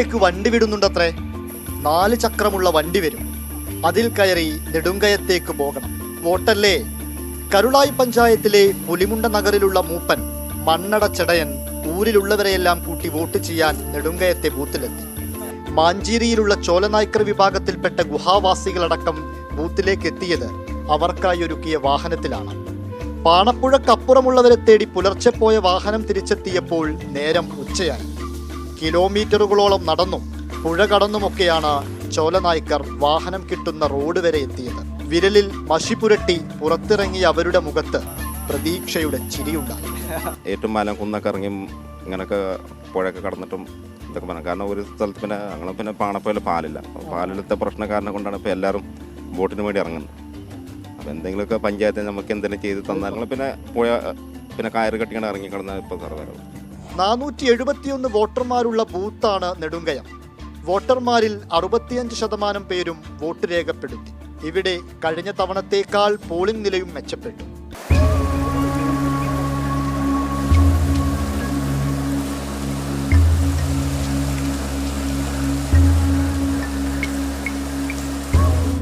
ബൂത്തിലേക്ക് വണ്ടി വിടുന്നുണ്ടത്രേ? നാല് ചക്രമുള്ള വണ്ടി വരും. അതിൽ കയറി നെടുങ്കയത്തേക്ക് പോകണം. വോട്ടല്ലേ? കരുളായി പഞ്ചായത്തിലെ പുലിമുണ്ട നഗറിലുള്ള മൂപ്പൻ മണ്ണട ചെടയൻ ഊരിലുള്ളവരെയെല്ലാം കൂട്ടി വോട്ട് ചെയ്യാൻ നെടുങ്കയത്തെ ബൂത്തിലെത്തി. മാഞ്ചേരിയിലുള്ള ചോലനായ്ക്കർ വിഭാഗത്തിൽപ്പെട്ട ഗുഹാവാസികളടക്കം ബൂത്തിലേക്ക് എത്തിയത് അവർക്കായി ഒരുക്കിയ വാഹനത്തിലാണ്. പാണപ്പുഴക്കപ്പുറമുള്ളവരെ തേടി പുലർച്ചെ പോയ വാഹനം തിരിച്ചെത്തിയപ്പോൾ നേരം ഉച്ചയായി. കിലോമീറ്ററുകളോളം നടന്നും. പുഴ കടന്നുമൊക്കെയാണ് ചോലനായ്ക്കർ വാഹനം കിട്ടുന്ന റോഡ് വരെ എത്തിയത്. വിരലിൽ മഷി പുരട്ടി പുറത്തിറങ്ങിയ അവരുടെ മുഖത്ത് പ്രതീക്ഷയുടെ ചിരിയുണ്ടായി. ഏറ്റവും മലം കുന്നൊക്കെ ഇറങ്ങി ഇങ്ങനൊക്കെ പുഴയൊക്കെ കടന്നിട്ടും ഇതൊക്കെ പറഞ്ഞു. കാരണം ഒരു സ്ഥലത്ത് പിന്നെ ഞങ്ങൾ പിന്നെ പാണപ്പോലെ പാലില്ല. പാലിലത്തെ പ്രശ്ന കാരണം കൊണ്ടാണ് ഇപ്പോൾ എല്ലാവരും ബോട്ടിന് വേണ്ടി ഇറങ്ങുന്നത്. അപ്പോൾ എന്തെങ്കിലുമൊക്കെ പഞ്ചായത്ത് നമുക്ക് എന്തെങ്കിലും ചെയ്ത് തന്നാൽ പിന്നെ പുഴ പിന്നെ കയറ് കെട്ടിങ്ങനെ ഇറങ്ങി കിടന്നാൽ ഇപ്പോൾ സർവ നാനൂറ്റി എഴുപത്തിയൊന്ന് വോട്ടർമാരുള്ള ബൂത്താണ് നെടുങ്കയം. വോട്ടർമാരിൽ അറുപത്തിയഞ്ച് ശതമാനം പേരും വോട്ട് രേഖപ്പെടുത്തി. ഇവിടെ കഴിഞ്ഞ തവണത്തേക്കാൾ പോളിംഗ് നിലയും മെച്ചപ്പെട്ടു.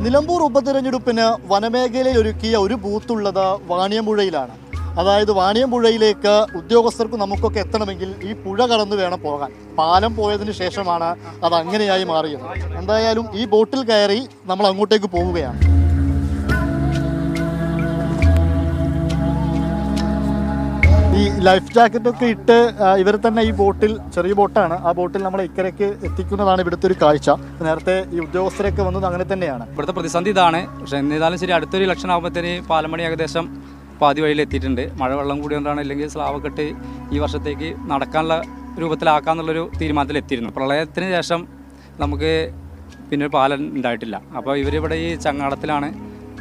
നിലമ്പൂർ ഉപതെരഞ്ഞെടുപ്പിന് വനമേഖലയിൽ ഒരുക്കിയ ഒരു ബൂത്തുള്ളത് വാണിയമ്പുഴയിലാണ് അതായത് വാണിയമ്പുഴയിലേക്ക് ഉദ്യോഗസ്ഥർക്ക് നമുക്കൊക്കെ എത്തണമെങ്കിൽ ഈ പുഴ കടന്ന് വേണം പോകാൻ. പാലം പോയതിന് ശേഷമാണ് അത് അങ്ങനെയായി മാറിയത്. എന്തായാലും ഈ ബോട്ടിൽ കയറി നമ്മൾ അങ്ങോട്ടേക്ക് പോവുകയാണ്. ഈ ലൈഫ് ജാക്കറ്റ് ഒക്കെ ഇട്ട് ഇവർ തന്നെ ഈ ബോട്ടിൽ ചെറിയ ബോട്ടാണ്. ആ ബോട്ടിൽ നമ്മളെ ഇക്കരയ്ക്ക് എത്തിക്കുന്നതാണ് ഇവിടുത്തെ ഒരു കാഴ്ച. നേരത്തെ ഈ ഉദ്യോഗസ്ഥരൊക്കെ വന്നത് അങ്ങനെ തന്നെയാണ്. ഇവിടുത്തെ പ്രതിസന്ധി ഇതാണ്. പക്ഷേ എന്നിരുന്നാലും ശരി അടുത്തൊരു ഇലക്ഷൻ ആകുമ്പോഴത്തേന് പാലമണി ഏകദേശം പാതി വഴിയിൽ എത്തിയിട്ടുണ്ട് മഴ വെള്ളം കൂടിയോണ്ടാണ് അല്ലെങ്കിൽ സ്ലാവക്കെട്ട് ഈ വർഷത്തേക്ക് നടക്കാനുള്ള രൂപത്തിലാക്കാന്നുള്ളൊരു തീരുമാനത്തിലെത്തിയിരുന്നു. പ്രളയത്തിന് ശേഷം നമുക്ക് പിന്നെ പാലം ഉണ്ടായിട്ടില്ല. അപ്പോൾ ഇവരിവിടെ ഈ ചങ്ങാടത്തിലാണ്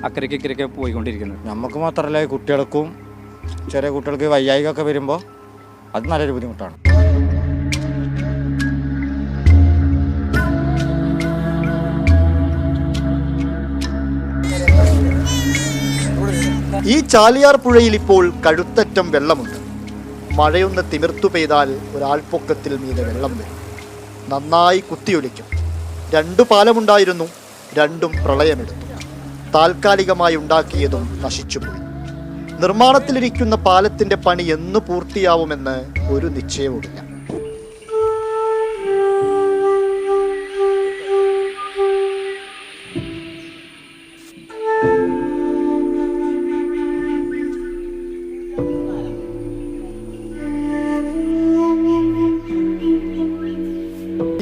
അക്കരയ്ക്ക് ഇക്കരയ്ക്ക് പോയിക്കൊണ്ടിരിക്കുന്നത്. നമുക്ക് മാത്രമല്ല കുട്ടികൾക്കും ചെറിയ കുട്ടികൾക്ക് വയ്യായികയൊക്കെ വരുമ്പോൾ അത് നല്ലൊരു ബുദ്ധിമുട്ടാണ്. ഈ ചാലിയാർ പുഴയിൽ ഇപ്പോൾ കഴുത്തറ്റം വെള്ളമുണ്ട്. മഴയൊന്ന് തിമിർത്തു പെയ്താൽ ഒരാൾപ്പൊക്കത്തിൽ മീതെ വെള്ളം വരും. നന്നായി കുത്തിയൊലിക്കും. രണ്ടു പാലമുണ്ടായിരുന്നു രണ്ടും പ്രളയമെടുത്തു. താൽക്കാലികമായി ഉണ്ടാക്കിയതും നശിച്ചുപോയി നിർമ്മാണത്തിലിരിക്കുന്ന പാലത്തിന്റെ പണി എന്ന് പൂർത്തിയാവുമെന്ന് ഒരു നിശ്ചയവുമില്ല.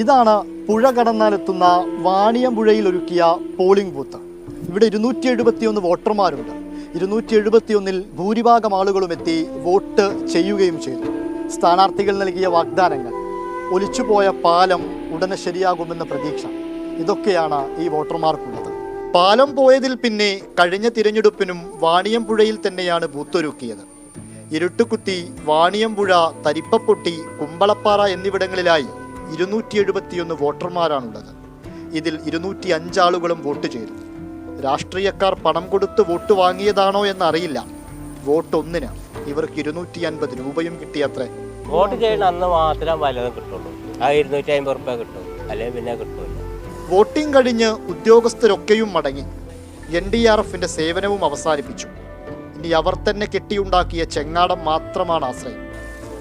ഇതാണ് പുഴ കടന്നാലെത്തുന്ന വാണിയമ്പുഴയിൽ ഒരുക്കിയ പോളിംഗ് ബൂത്ത്. ഇവിടെ ഇരുന്നൂറ്റി എഴുപത്തിയൊന്ന് വോട്ടർമാരുണ്ട്. ഇരുന്നൂറ്റി എഴുപത്തിയൊന്നിൽ ഭൂരിഭാഗം ആളുകളും എത്തി വോട്ട് ചെയ്യുകയും ചെയ്തു. സ്ഥാനാർത്ഥികൾ നൽകിയ വാഗ്ദാനങ്ങൾ. ഒലിച്ചുപോയ പാലം ഉടനെ ശരിയാകുമെന്ന പ്രതീക്ഷ. ഇതൊക്കെയാണ് ഈ വോട്ടർമാർക്കുള്ളത്. പാലം പോയതിൽ പിന്നെ കഴിഞ്ഞ തിരഞ്ഞെടുപ്പിനും വാണിയമ്പുഴയിൽ തന്നെയാണ് ബൂത്തൊരുക്കിയത്. ഇരുട്ടുകുത്തി വാണിയമ്പുഴ തരിപ്പപ്പൊട്ടി കുമ്പളപ്പാറ എന്നിവിടങ്ങളിലായി ഇരുന്നൂറ്റി എഴുപത്തിയൊന്ന് വോട്ടർമാരാണുള്ളത്. ഇതിൽ ഇരുന്നൂറ്റി അഞ്ചാളുകളും വോട്ട് ചെയ്തു. രാഷ്ട്രീയക്കാർ പണം കൊടുത്ത് വോട്ട് വാങ്ങിയതാണോ എന്നറിയില്ല. വോട്ട് ഒന്നിന് ഇവർക്ക് ഇരുന്നൂറ്റി അൻപത് രൂപയും കിട്ടിയത്രേ. വോട്ട് ചെയ്യുന്ന അന്ന് മാത്രം വലത് കിട്ടുള്ളൂ. ആ ഇരുന്നൂറ്റി അമ്പത് റുപ്യ കിട്ടും. അല്ലെങ്കിൽ പിന്നെ കിട്ടൂല. വോട്ടിംഗ് കഴിഞ്ഞ് ഉദ്യോഗസ്ഥരൊക്കെയും മടങ്ങി. എൻ ഡി ആർ എഫിന്റെ സേവനവും അവസാനിപ്പിച്ചു. ഇനി അവർ തന്നെ കെട്ടിയുണ്ടാക്കിയ ചെങ്ങാടം മാത്രമാണ് ആശ്രയം.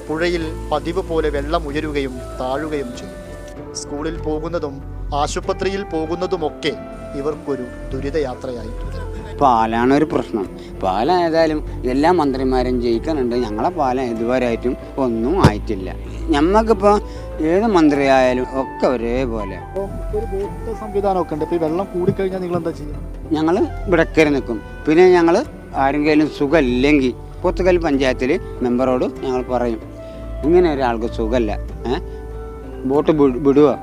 പുഴയിൽ പതിവ് പോലെ വെള്ളം ഉയരുകയും താഴുകയും ചെയ്യും സ്കൂളിൽ പോകുന്നതും ആശുപത്രിയിൽ പോകുന്നതുമൊക്കെ ഇവർക്കൊരു ദുരിതയാത്രയായി പാലാണ് ഒരു പ്രശ്നം. പാലായതായാലും എല്ലാ മന്ത്രിമാരും ജയിക്കുന്നുണ്ട് ഞങ്ങളെ പാലം ഇതുവരെയായിട്ടും ഒന്നും ആയിട്ടില്ല. ഞമ്മക്കിപ്പോൾ ഏത് മന്ത്രിയായാലും ഒക്കെ ഒരേപോലെ. ഞങ്ങൾ സംവിധാനമൊക്കെ ഉണ്ട്. ഈ വെള്ളം കൂടിക്കഴിഞ്ഞാൽ നിങ്ങൾ എന്താ ചെയ്യുക ഞങ്ങൾ ഇവിടക്കരെ നിൽക്കും. പിന്നെ ഞങ്ങൾ ആരെങ്കിലും സുഖമില്ലെങ്കിൽ പോത്തുകൽ പഞ്ചായത്തിൽ മെമ്പറോട് ഞങ്ങൾ പറയും. ഇങ്ങനെ ഒരാൾക്ക് സുഖമല്ല ബോട്ട് വിട- വിടുക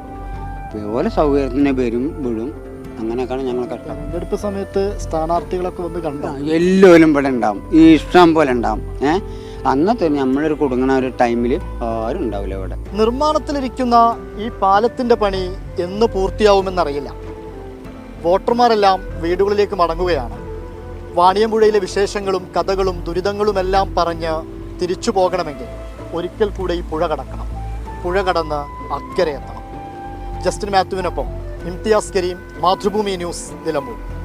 ഇതുപോലെ സൗകര്യത്തിന് വരും വിടും. അങ്ങനെയൊക്കെയാണ് ഞങ്ങൾ കഷ്ടം. തെരഞ്ഞെടുപ്പ് സമയത്ത് സ്ഥാനാർത്ഥികളൊക്കെ വന്ന് കണ്ടോ? എല്ലാവരും ഇവിടെ ഉണ്ടാവും. ഈ ഇഷ്ടം പോലെ ഉണ്ടാവും ഏ? അന്നത്തെ നമ്മളൊരു കുടുങ്ങണ ഒരു ടൈമിൽ ആരും ഉണ്ടാവില്ല ഇവിടെ. നിർമ്മാണത്തിലിരിക്കുന്ന ഈ പാലത്തിന്റെ പണി എന്ന് പൂർത്തിയാവുമെന്നറിയില്ല. വോട്ടർമാരെല്ലാം വീടുകളിലേക്ക് മടങ്ങുകയാണ്. വാണിയമ്പുഴയിലെ വിശേഷങ്ങളും കഥകളും ദുരിതങ്ങളുമെല്ലാം പറഞ്ഞ് തിരിച്ചു പോകണമെങ്കിൽ ഒരിക്കൽ കൂടെ ഈ പുഴ കടക്കണം. പുഴ കടന്ന് അക്കരെ എത്തണം. ജസ്റ്റിൻ മാത്യുവിനൊപ്പം ഇംതിയാസ് കരീം മാതൃഭൂമി ന്യൂസ് നിലമ്പൂർ.